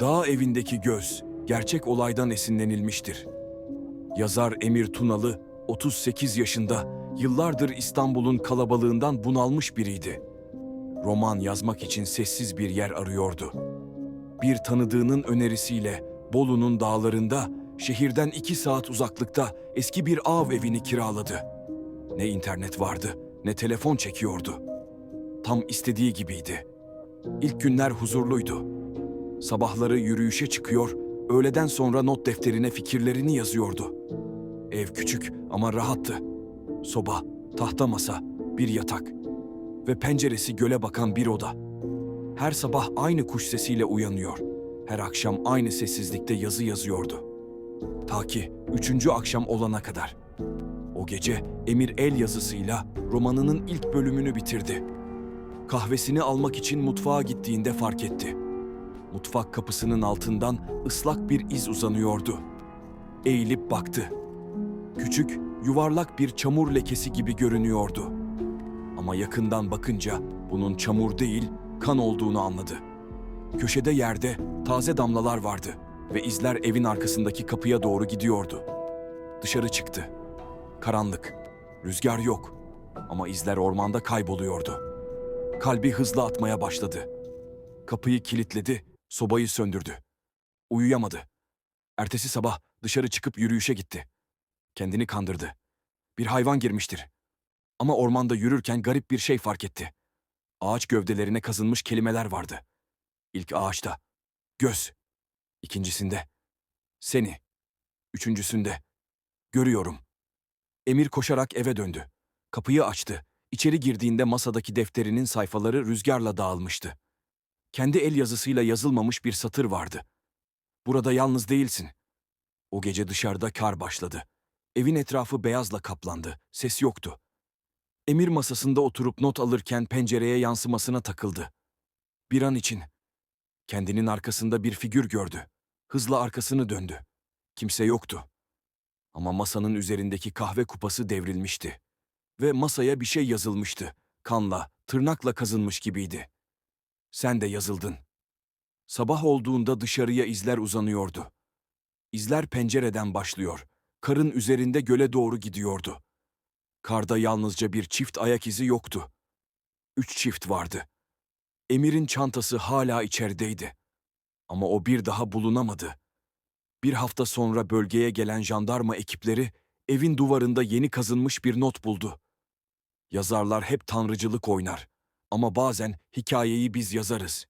Dağ evindeki göz gerçek olaydan esinlenilmiştir. Yazar Emir Tunalı 38 yaşında, yıllardır İstanbul'un kalabalığından bunalmış biriydi. Roman yazmak için sessiz bir yer arıyordu. Bir tanıdığının önerisiyle Bolu'nun dağlarında, şehirden iki saat uzaklıkta eski bir av evini kiraladı. Ne internet vardı, ne telefon çekiyordu. Tam istediği gibiydi. İlk günler huzurluydu. Sabahları yürüyüşe çıkıyor, öğleden sonra not defterine fikirlerini yazıyordu. Ev küçük ama rahattı. Soba, tahta masa, bir yatak ve penceresi göle bakan bir oda. Her sabah aynı kuş sesiyle uyanıyor. Her akşam aynı sessizlikte yazı yazıyordu. Ta ki üçüncü akşam olana kadar. O gece Emir el yazısıyla romanının ilk bölümünü bitirdi. Kahvesini almak için mutfağa gittiğinde fark etti. Mutfak kapısının altından ıslak bir iz uzanıyordu. Eğilip baktı. Küçük, yuvarlak bir çamur lekesi gibi görünüyordu. Ama yakından bakınca bunun çamur değil, kan olduğunu anladı. Köşede yerde taze damlalar vardı ve izler evin arkasındaki kapıya doğru gidiyordu. Dışarı çıktı. Karanlık, rüzgar yok ama izler ormanda kayboluyordu. Kalbi hızla atmaya başladı. Kapıyı kilitledi, sobayı söndürdü. Uyuyamadı. Ertesi sabah dışarı çıkıp yürüyüşe gitti. Kendini kandırdı. Bir hayvan girmiştir. Ama ormanda yürürken garip bir şey fark etti. Ağaç gövdelerine kazınmış kelimeler vardı. İlk ağaçta göz, ikincisinde seni, üçüncüsünde görüyorum. Emir koşarak eve döndü. Kapıyı açtı. İçeri girdiğinde masadaki defterinin sayfaları rüzgarla dağılmıştı. Kendi el yazısıyla yazılmamış bir satır vardı. Burada yalnız değilsin. O gece dışarıda kar başladı. Evin etrafı beyazla kaplandı. Ses yoktu. Emir masasında oturup not alırken pencereye yansımasına takıldı. Bir an için kendinin arkasında bir figür gördü. Hızla arkasını döndü. Kimse yoktu. Ama masanın üzerindeki kahve kupası devrilmişti ve masaya bir şey yazılmıştı. Kanla, tırnakla kazınmış gibiydi. Sen de yazıldın. Sabah olduğunda dışarıya izler uzanıyordu. İzler pencereden başlıyor. Karın üzerinde göle doğru gidiyordu. Karda yalnızca bir çift ayak izi yoktu. Üç çift vardı. Emir'in çantası hala içerideydi. Ama o bir daha bulunamadı. Bir hafta sonra bölgeye gelen jandarma ekipleri evin duvarında yeni kazınmış bir not buldu. Yazarlar hep tanrıcılık oynar ama bazen hikayeyi biz yazarız.